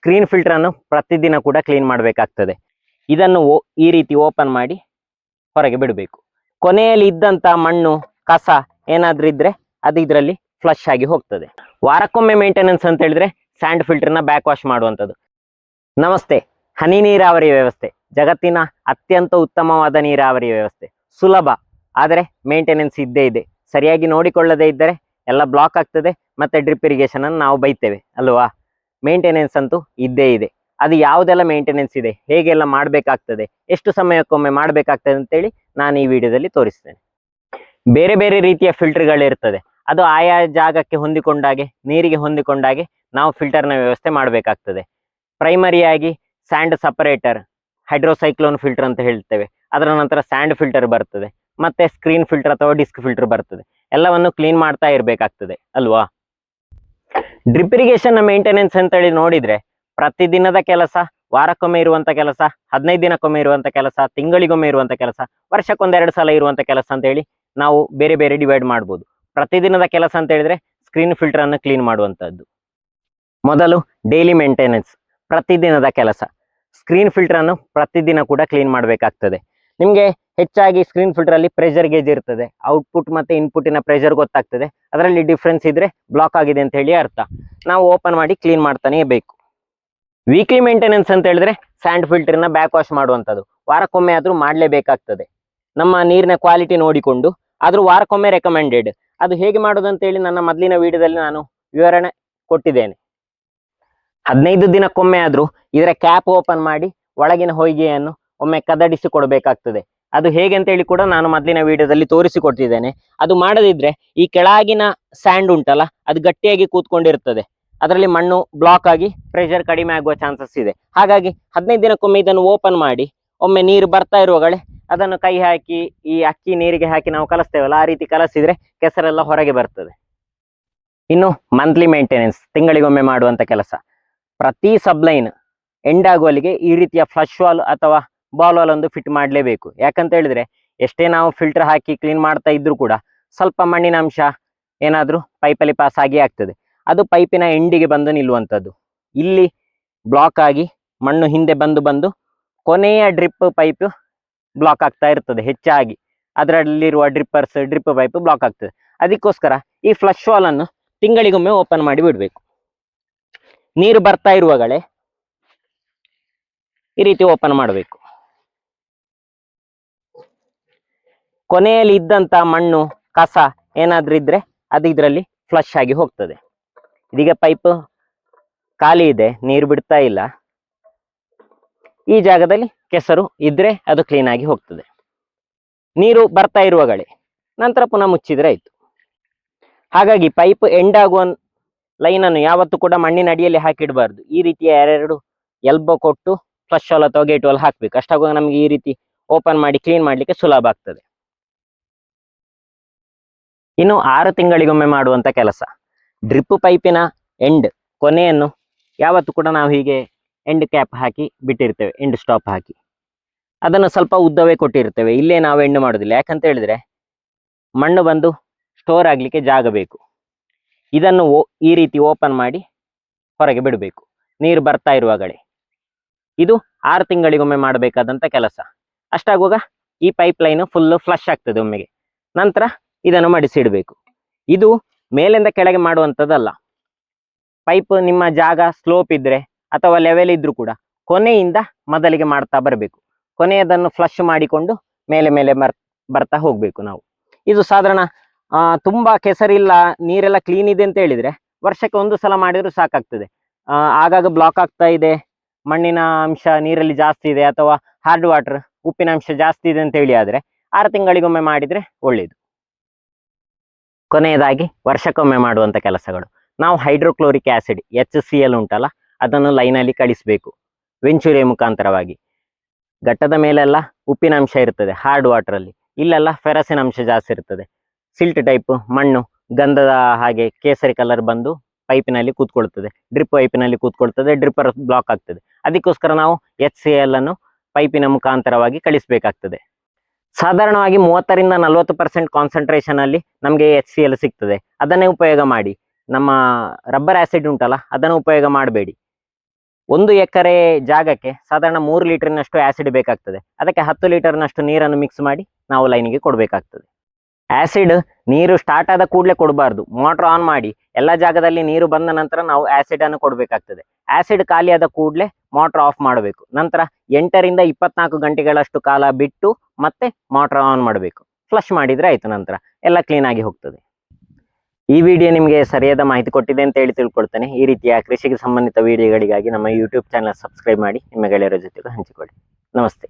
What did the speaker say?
Screen filter ಅನ್ನು ಪ್ರತಿದಿನ ಕೂಡ ಕ್ಲೀನ್ ಮಾಡಬೇಕಾಗ್ತದೆ. ಇದನ್ನು ಈ ರೀತಿ ಓಪನ್ ಮಾಡಿ ಹೊರಗೆ ಬಿಡಬೇಕು. ಕೊನೆಯಲ್ಲಿ ಇದ್ದಂತ ಮಣ್ಣು, ಕಸ ಏನಾದ್ರೂ ಇದ್ರೆ ಅದು ಇದರಲ್ಲಿ ಫ್ಲಶ್ ಆಗಿ ಹೋಗ್ತದೆ. ವಾರಕ್ಕೊಮ್ಮೆ ಮೇಂಟೆನೆನ್ಸ್ ಅಂತ ಹೇಳಿದ್ರೆ ಸ್ಯಾಂಡ್ ಫಿಲ್ಟರ್ನ ಬ್ಯಾಕ್ ವಾಶ್ ಮಾಡುವಂಥದ್ದು. ನಮಸ್ತೆ, ಹನಿ ನೀರಾವರಿ ವ್ಯವಸ್ಥೆ. ಜಗತ್ತಿನ ಅತ್ಯಂತ ಉತ್ತಮವಾದ ನೀರಾವರಿ ವ್ಯವಸ್ಥೆ. ಸುಲಭ, ಆದರೆ ಮೇಂಟೆನೆನ್ಸ್ ಇದ್ದೇ ಇದೆ. ಸರಿಯಾಗಿ ನೋಡಿಕೊಳ್ಳದೇ ಇದ್ದರೆ ಎಲ್ಲ ಬ್ಲಾಕ್ ಆಗ್ತದೆ, ಮತ್ತೆ ಡ್ರಿಪ್ ಇರಿಗೇಷನ್ ಅನ್ನು ನಾವು ಬೈತೇವೆ, ಅಲ್ವಾ? ಮೇಂಟೆನೆನ್ಸ್ ಅಂತೂ ಇದ್ದೇ ಇದೆ. ಅದು ಯಾವುದೆಲ್ಲ ಮೇಂಟೆನೆನ್ಸ್ ಇದೆ? ಹೇಗೆಲ್ಲ ಮಾಡಬೇಕಾಗ್ತದೆ? ಎಷ್ಟು ಸಮಯಕ್ಕೊಮ್ಮೆ ಮಾಡಬೇಕಾಗ್ತದೆ ಅಂತೇಳಿ ನಾನು ಈ ವಿಡಿಯೋದಲ್ಲಿ ತೋರಿಸ್ತೇನೆ. ಬೇರೆ ಬೇರೆ ರೀತಿಯ ಫಿಲ್ಟರ್ಗಳಿರ್ತದೆ ಅದು ಆಯಾ ಜಾಗಕ್ಕೆ ಹೊಂದಿಕೊಂಡಾಗೆ ನೀರಿಗೆ ಹೊಂದಿಕೊಂಡಾಗೆ ನಾವು ಫಿಲ್ಟರ್ನ ವ್ಯವಸ್ಥೆ ಮಾಡಬೇಕಾಗ್ತದೆ. ಪ್ರೈಮರಿಯಾಗಿ ಸ್ಯಾಂಡ್ ಸಪರೇಟರ್ ಹೈಡ್ರೋಸೈಕ್ಲೋನ್ ಫಿಲ್ಟರ್ ಅಂತ ಹೇಳ್ತೇವೆ. ಅದರ ನಂತರ ಸ್ಯಾಂಡ್ ಫಿಲ್ಟರ್ ಬರ್ತದೆ. ಮತ್ತೆ ಸ್ಕ್ರೀನ್ ಫಿಲ್ಟರ್ ಅಥವಾ ಡಿಸ್ಕ್ ಫಿಲ್ಟರ್ ಬರ್ತದೆ. ಎಲ್ಲವನ್ನು ಕ್ಲೀನ್ ಮಾಡ್ತಾ ಇರಬೇಕಾಗ್ತದೆ, ಅಲ್ವಾ? ಡ್ರಿಪ್ ಇರಿಗೇಷನ್ ಮೇಂಟೆನೆನ್ಸ್ ಅಂತೇಳಿ ನೋಡಿದ್ರೆ ಪ್ರತಿದಿನದ ಕೆಲಸ, ವಾರಕ್ಕೊಮ್ಮೆ ಇರುವಂತ ಕೆಲಸ, ಹದಿನೈದು ದಿನಕ್ಕೊಮ್ಮೆ ಇರುವಂತ ಕೆಲಸ, ತಿಂಗಳಿಗೊಮ್ಮೆ ಇರುವಂತ ಕೆಲಸ ವರ್ಷಕ್ಕೊಂದೆರಡು ಸಲ ಇರುವಂತ ಕೆಲಸ ಅಂತ ಹೇಳಿ ನಾವು ಬೇರೆ ಬೇರೆ ಡಿವೈಡ್ ಮಾಡ್ಬೋದು. ಪ್ರತಿದಿನದ ಕೆಲಸ ಅಂತ ಹೇಳಿದ್ರೆ ಸ್ಕ್ರೀನ್ ಫಿಲ್ಟರ್ ಅನ್ನು ಕ್ಲೀನ್ ಮಾಡುವಂತದ್ದು. ಮೊದಲು ಡೈಲಿ ಮೇಂಟೆನೆನ್ಸ್ ಪ್ರತಿದಿನದ ಕೆಲಸ. ಸ್ಕ್ರೀನ್ ಫಿಲ್ಟರ್ ಅನ್ನು ಪ್ರತಿದಿನ ಕೂಡ ಕ್ಲೀನ್ ಮಾಡಬೇಕಾಗ್ತದೆ. ನಿಮಗೆ ಹೆಚ್ಚಾಗಿ ಸ್ಕ್ರೀನ್ ಫಿಲ್ಟರ್ ಅಲ್ಲಿ ಪ್ರೆಷರ್ ಗೇಜ್ ಇರ್ತದೆ. ಔಟ್ಪುಟ್ ಮತ್ತೆ ಇನ್ಪುಟಿನ ಪ್ರೆಷರ್ ಗೊತ್ತಾಗ್ತದೆ. ಅದರಲ್ಲಿ ಡಿಫ್ರೆನ್ಸ್ ಇದ್ರೆ ಬ್ಲಾಕ್ ಆಗಿದೆ ಅಂತ ಹೇಳಿ ಅರ್ಥ. ನಾವು ಓಪನ್ ಮಾಡಿ ಕ್ಲೀನ್ ಮಾಡ್ತಾನೆ ಬೇಕು ವೀಕ್ಲಿ ಮೇಂಟೆನೆನ್ಸ್ ಅಂತ ಹೇಳಿದ್ರೆ ಸ್ಯಾಂಡ್ ಫಿಲ್ಟರ್ನ ಬ್ಯಾಕ್ ವಾಶ್ ಮಾಡುವಂಥದ್ದು. ವಾರಕ್ಕೊಮ್ಮೆ ಆದ್ರೂ ಮಾಡಲೇಬೇಕಾಗ್ತದೆ. ನಮ್ಮ ನೀರಿನ ಕ್ವಾಲಿಟಿ ನೋಡಿಕೊಂಡು, ಆದ್ರೂ ವಾರಕ್ಕೊಮ್ಮೆ ರೆಕಮೆಂಡೆಡ್ ಅದು ಹೇಗೆ ಮಾಡೋದು ಅಂತ ಹೇಳಿ ನನ್ನ ಮೊದಲಿನ ವಿಡಿಯೋದಲ್ಲಿ ನಾನು ವಿವರಣೆ ಕೊಟ್ಟಿದ್ದೇನೆ. ಹದಿನೈದು ದಿನಕ್ಕೊಮ್ಮೆ ಆದ್ರೂ ಇದರ ಕ್ಯಾಪ್ ಓಪನ್ ಮಾಡಿ ಒಳಗಿನ ಹೊಯ್ಗೆಯನ್ನು ಒಮ್ಮೆ ಕದಡಿಸಿಕೊಡ್ಬೇಕಾಗ್ತದೆ. ಅದು ಹೇಗೆ ಅಂತ ಹೇಳಿ ಕೂಡ ನಾನು ಮೊದಲಿನ ವಿಡಿಯೋದಲ್ಲಿ ತೋರಿಸಿಕೊಡ್ತಿದ್ದೇನೆ ಅದು ಮಾಡದಿದ್ರೆ ಈ ಕೆಳಗಿನ ಸ್ಯಾಂಡ್ ಉಂಟಲ್ಲ, ಅದು ಗಟ್ಟಿಯಾಗಿ ಕೂತ್ಕೊಂಡಿರ್ತದೆ ಅದರಲ್ಲಿ ಮಣ್ಣು ಬ್ಲಾಕ್ ಆಗಿ ಪ್ರೆಷರ್ ಕಡಿಮೆ ಆಗುವ ಚಾನ್ಸಸ್ ಇದೆ. ಹಾಗಾಗಿ ಹದಿನೈದು ದಿನಕ್ಕೊಮ್ಮೆ ಇದನ್ನು ಓಪನ್ ಮಾಡಿ, ಒಮ್ಮೆ ನೀರು ಬರ್ತಾ ಇರುವಾಗಲೇ ಅದನ್ನು ಕೈ ಹಾಕಿ, ಈ ಅಕ್ಕಿ ನೀರಿಗೆ ಹಾಕಿ ನಾವು ಕಲಿಸ್ತೇವಲ್ಲ, ಆ ರೀತಿ ಕಲಸಿದ್ರೆ ಕೆಸರೆಲ್ಲ ಹೊರಗೆ ಬರ್ತದೆ. ಇನ್ನು ಮಂತ್ಲಿ ಮೇಂಟೆನೆನ್ಸ್ ತಿಂಗಳಿಗೊಮ್ಮೆ ಮಾಡುವಂಥ ಕೆಲಸ. ಪ್ರತಿ ಸಬ್ಲೈನ್ ಎಂಡ್ ಆಗುವಲ್ಲಿಗೆ ಈ ರೀತಿಯ ಫ್ಲಶ್ ವಾಲ್ ಅಥವಾ ಬಾಲ್ ಒಂದು ಫಿಟ್ ಮಾಡಲೇಬೇಕು. ಯಾಕಂತ ಹೇಳಿದ್ರೆ, ಎಷ್ಟೇ ನಾವು ಫಿಲ್ಟರ್ ಹಾಕಿ ಕ್ಲೀನ್ ಮಾಡ್ತಾ ಇದ್ರೂ ಕೂಡ ಸ್ವಲ್ಪ ಮಣ್ಣಿನ ಅಂಶ ಏನಾದರೂ ಪೈಪಲ್ಲಿ ಪಾಸ್ ಆಗಿ ಆಗ್ತದೆ. ಅದು ಪೈಪಿನ ಎಂಡಿಗೆ ಬಂದು ನಿಲ್ಲುವಂಥದ್ದು. ಇಲ್ಲಿ ಬ್ಲಾಕ್ ಆಗಿ ಮಣ್ಣು ಹಿಂದೆ ಬಂದು ಬಂದು ಕೊನೆಯ ಡ್ರಿಪ್ ಪೈಪ್ ಬ್ಲಾಕ್ ಆಗ್ತಾ ಇರ್ತದೆ ಹೆಚ್ಚಾಗಿ. ಅದರಲ್ಲಿರುವ ಡ್ರಿಪ್ಪರ್ಸ್ ಡ್ರಿಪ್ ಪೈಪ್ ಬ್ಲಾಕ್ ಆಗ್ತದೆ. ಅದಕ್ಕೋಸ್ಕರ ಈ ಫ್ಲಶ್ ವಾಲನ್ನು ತಿಂಗಳಿಗೊಮ್ಮೆ ಓಪನ್ ಮಾಡಿ ಬಿಡಬೇಕು. ನೀರು ಬರ್ತಾ ಇರುವಾಗಲೇ ಈ ರೀತಿ ಓಪನ್ ಮಾಡಬೇಕು. ಕೊನೆಯಲ್ಲಿ ಇದ್ದಂತ ಮಣ್ಣು, ಕಸ ಏನಾದ್ರೂ ಇದ್ರೆ ಅದು ಇದರಲ್ಲಿ ಫ್ಲಶ್ ಆಗಿ ಹೋಗ್ತದೆ. ಇದೀಗ ಪೈಪ್ ಖಾಲಿ ಇದೆ, ನೀರು ಬಿಡ್ತಾ ಇಲ್ಲ. ಈ ಜಾಗದಲ್ಲಿ ಕೆಸರು ಇದ್ರೆ ಅದು ಕ್ಲೀನ್ ಆಗಿ ಹೋಗ್ತದೆ. ನೀರು ಬರ್ತಾ ಇರುವಾಗಲೇ ನಂತರ ಪುನಃ ಮುಚ್ಚಿದ್ರೆ ಆಯ್ತು. ಹಾಗಾಗಿ ಪೈಪ್ ಎಂಡ್ ಆಗುವ ಲೈನ್ ಅನ್ನು ಯಾವತ್ತೂ ಕೂಡ ಮಣ್ಣಿನ ಅಡಿಯಲ್ಲಿ ಹಾಕಿಡಬಾರ್ದು. ಈ ರೀತಿಯ ಎರಡೆರಡು ಎಲ್ಬೋ ಕೊಟ್ಟು ಫ್ಲಶ್ ವಾಲ್ ಅಥವಾ ಗೇಟ್ ವಾಲ್ ಹಾಕ್ಬೇಕು. ಅಷ್ಟಾಗುವಾಗ ನಮಗೆ ಈ ರೀತಿ ಓಪನ್ ಮಾಡಿ ಕ್ಲೀನ್ ಮಾಡ್ಲಿಕ್ಕೆ ಸುಲಭ ಆಗ್ತದೆ. ಇನ್ನು ಆರು ತಿಂಗಳಿಗೊಮ್ಮೆ ಮಾಡುವಂಥ ಕೆಲಸ. ಡ್ರಿಪ್ ಪೈಪಿನ ಎಂಡ್ ಕೊನೆಯನ್ನು ಯಾವತ್ತು ಕೂಡ ನಾವು ಹೀಗೆ ಎಂಡ್ ಕ್ಯಾಪ್ ಹಾಕಿ ಬಿಟ್ಟಿರ್ತೇವೆ, ಎಂಡ್ ಸ್ಟಾಪ್ ಹಾಕಿ. ಅದನ್ನು ಸ್ವಲ್ಪ ಉದ್ದವೇ ಕೊಟ್ಟಿರ್ತೇವೆ, ಇಲ್ಲೇ ನಾವು ಎಂಡ್ ಮಾಡೋದಿಲ್ಲ. ಯಾಕಂತ ಹೇಳಿದ್ರೆ ಮಣ್ಣು ಬಂದು ಸ್ಟೋರ್ ಆಗಲಿಕ್ಕೆ ಜಾಗ ಬೇಕು. ಇದನ್ನು ಈ ರೀತಿ ಓಪನ್ ಮಾಡಿ ಹೊರಗೆ ಬಿಡಬೇಕು. ನೀರು ಬರ್ತಾ ಇರುವಾಗಲೇ. ಇದು ಆರು ತಿಂಗಳಿಗೊಮ್ಮೆ ಮಾಡಬೇಕಾದಂಥ ಕೆಲಸ. ಅಷ್ಟಾಗುವಾಗ ಈ ಪೈಪ್ ಲೈನ್ ಫುಲ್ ಫ್ಲಶ್ ಆಗ್ತದೆ ಒಮ್ಮೆಗೆ. ನಂತರ ಇದನ್ನು ಮಡಿಸಿಡಬೇಕು. ಇದು ಮೇಲಿಂದ ಕೆಳಗೆ ಮಾಡುವಂಥದ್ದಲ್ಲ. ಪೈಪ್ ನಿಮ್ಮ ಜಾಗ ಸ್ಲೋಪ್ ಇದ್ರೆ ಅಥವಾ ಲೆವೆಲ್ ಇದ್ರೂ ಕೂಡ ಕೊನೆಯಿಂದ ಮೊದಲಿಗೆ ಮಾಡ್ತಾ ಬರಬೇಕು. ಕೊನೆಯದನ್ನು ಫ್ಲಶ್ ಮಾಡಿಕೊಂಡು ಮೇಲೆ ಮೇಲೆ ಬರ್ತಾ ಹೋಗಬೇಕು ನಾವು. ಇದು ಸಾಧಾರಣ ತುಂಬ ಕೆಸರಿಲ್ಲ, ನೀರೆಲ್ಲ ಕ್ಲೀನ್ ಇದೆ ಅಂತ ಹೇಳಿದ್ರೆ ವರ್ಷಕ್ಕೆ ಒಂದು ಸಲ ಮಾಡಿದರೂ ಸಾಕಾಗ್ತದೆ. ಆಗಾಗ ಬ್ಲಾಕ್ ಆಗ್ತಾ ಇದೆ. ಮಣ್ಣಿನ ಅಂಶ ನೀರಲ್ಲಿ ಜಾಸ್ತಿ ಇದೆ ಅಥವಾ ಹಾರ್ಡ್ ವಾಟರ್ ಉಪ್ಪಿನ ಅಂಶ ಜಾಸ್ತಿ ಇದೆ ಅಂತ ಹೇಳಿ ಆದ್ರೆ ಆರು ತಿಂಗಳಿಗೊಮ್ಮೆ ಮಾಡಿದ್ರೆ ಒಳ್ಳೇದು. ಕೊನೆಯದಾಗಿ ವರ್ಷಕ್ಕೊಮ್ಮೆ ಮಾಡುವಂಥ ಕೆಲಸಗಳು. ನಾವು hydrochloric acid H C L ಉಂಟಲ್ಲ, ಅದನ್ನು ಲೈನಲ್ಲಿ ಕಳಿಸಬೇಕು ವೆಂಚುರಿಯ ಮುಖಾಂತರವಾಗಿ. ಘಟ್ಟದ ಮೇಲೆಲ್ಲ ಉಪ್ಪಿನ ಅಂಶ ಇರ್ತದೆ ಹಾರ್ಡ್ ವಾಟರ್ ಅಲ್ಲಿ. ಇಲ್ಲೆಲ್ಲ ಫೆರಸಿನ ಅಂಶ ಜಾಸ್ತಿ ಇರ್ತದೆ. ಸಿಲ್ಟ್ ಟೈಪ್ ಮಣ್ಣು, ಗಂಧದ ಹಾಗೆ ಕೇಸರಿ ಕಲರ್ ಬಂದು ಪೈಪಿನಲ್ಲಿ ಕೂತ್ಕೊಳ್ತದೆ. ಡ್ರಿಪ್ ಪೈಪಿನಲ್ಲಿ ಕೂತ್ಕೊಳ್ತದೆ, ಡ್ರಿಪ್ಪರ್ ಬ್ಲಾಕ್ ಆಗ್ತದೆ. ಅದಕ್ಕೋಸ್ಕರ ನಾವು ಎಚ್ ಸಿ ಎಲ್ ಅನ್ನು ಪೈಪಿನ ಮುಖಾಂತರವಾಗಿ ಕಳಿಸಬೇಕಾಗ್ತದೆ. ಸಾಧಾರಣವಾಗಿ ಮೂವತ್ತರಿಂದ ನಲವತ್ತು ಪರ್ಸೆಂಟ್ ಕಾನ್ಸಂಟ್ರೇಷನ್ ಅಲ್ಲಿ ನಮಗೆ ಎಚ್ ಸಿ ಎಲ್ ಸಿಗ್ತದೆ. ಅದನ್ನೇ ಉಪಯೋಗ ಮಾಡಿ. ನಮ್ಮ ರಬ್ಬರ್ ಆಸಿಡ್ ಉಂಟಲ್ಲ, ಅದನ್ನು ಉಪಯೋಗ ಮಾಡಬೇಡಿ. ಒಂದು ಎಕರೆ ಜಾಗಕ್ಕೆ ಸಾಧಾರಣ ಮೂರು ಲೀಟರ್ನಷ್ಟು ಆಸಿಡ್ ಬೇಕಾಗ್ತದೆ. ಅದಕ್ಕೆ ಹತ್ತು ಲೀಟರ್ನಷ್ಟು ನೀರನ್ನು ಮಿಕ್ಸ್ ಮಾಡಿ ನಾವು ಲೈನಿಗೆ ಕೊಡಬೇಕಾಗ್ತದೆ. ಆಸಿಡ್ ನೀರು ಸ್ಟಾರ್ಟ್ ಆದ ಕೂಡಲೇ ಕೊಡಬಾರ್ದು. ಮೋಟ್ರ್ ಆನ್ ಮಾಡಿ, ಎಲ್ಲ ಜಾಗದಲ್ಲಿ ನೀರು ಬಂದ ನಂತರ ನಾವು ಆಸಿಡ್ ಅನ್ನು ಕೊಡಬೇಕಾಗ್ತದೆ. ಆಸಿಡ್ ಖಾಲಿಯಾದ ಕೂಡಲೇ ಮೋಟ್ರ್ ಆಫ್ ಮಾಡಬೇಕು. ನಂತರ ಎಂಟರಿಂದ ಇಪ್ಪತ್ನಾಲ್ಕು ಗಂಟೆಗಳಷ್ಟು ಕಾಲ ಬಿಟ್ಟು ಮತ್ತೆ ಮೋಟ್ರ್ ಆನ್ ಮಾಡಬೇಕು. ಫ್ಲಶ್ ಮಾಡಿದರೆ ಆಯಿತು ನಂತರ ಎಲ್ಲ ಕ್ಲೀನ್ ಆಗಿ ಹೋಗ್ತದೆ. ಈ ವಿಡಿಯೋ ನಿಮಗೆ ಸರಿಯಾದ ಮಾಹಿತಿ ಕೊಟ್ಟಿದೆ ಅಂತ ಹೇಳಿ ತಿಳ್ಕೊಳ್ತೇನೆ. ಈ ರೀತಿಯ ಕೃಷಿಗೆ ಸಂಬಂಧಿತ ವಿಡಿಯೋಗಳಿಗಾಗಿ ನಮ್ಮ ಯೂಟ್ಯೂಬ್ ಚಾನಲ್ ಸಬ್ಸ್ಕ್ರೈಬ್ ಮಾಡಿ, ನಿಮ್ಮ ಗೆಳೆಯರ ಜೊತೆಗೂ ಹಂಚಿಕೊಳ್ಳಿ. ನಮಸ್ತೆ.